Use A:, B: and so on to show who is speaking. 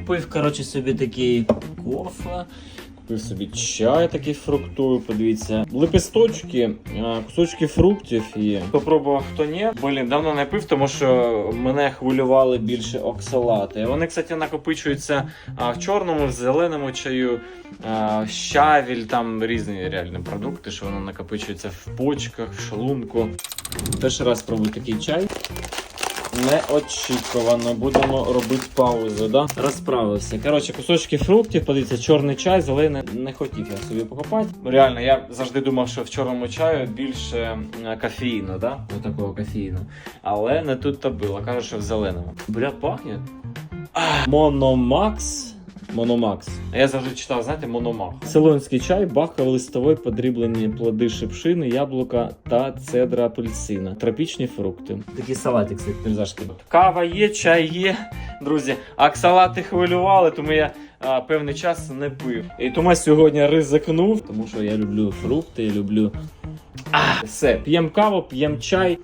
A: Купив, коротше, собі такий кофе. Купив собі чай такий фруктовий, подивіться. Лепесточки, кусочки фруктів і попробував хто ні. Блін, давно не пив, тому що мене хвилювали більше оксалати. Вони, кстати, накопичуються в чорному, в зеленому чаю, щавіль, там різні реальні продукти, що воно накопичується в почках, в шлунку. Перший раз пробую такий чай. Неочікувано будемо робити паузу, да? Розправився. Коротше, кусочки фруктів, подивіться, чорний чай, зелений не хотів я собі покупати. Реально, я завжди думав, що в чорному чаю більше кофеїну, да? Ось такого кофеїну. Але не тут то було. Кажуть, що в зеленому. Бля, пахне. Мономакс. Мономакс. А я завжди читав, знаєте, Мономах. Цейлонський чай, баховий листовий, подріблені плоди шипшини, яблука та цедра апельсина. Тропічні фрукти. Такі салати, кстати, пейзажки. Кава є, чай є. Друзі, а салати хвилювали, тому я а, певний час не пив. І тому я сьогодні ризикнув, тому що я люблю фрукти, я люблю. А, все, п'ємо каву, п'ємо чай.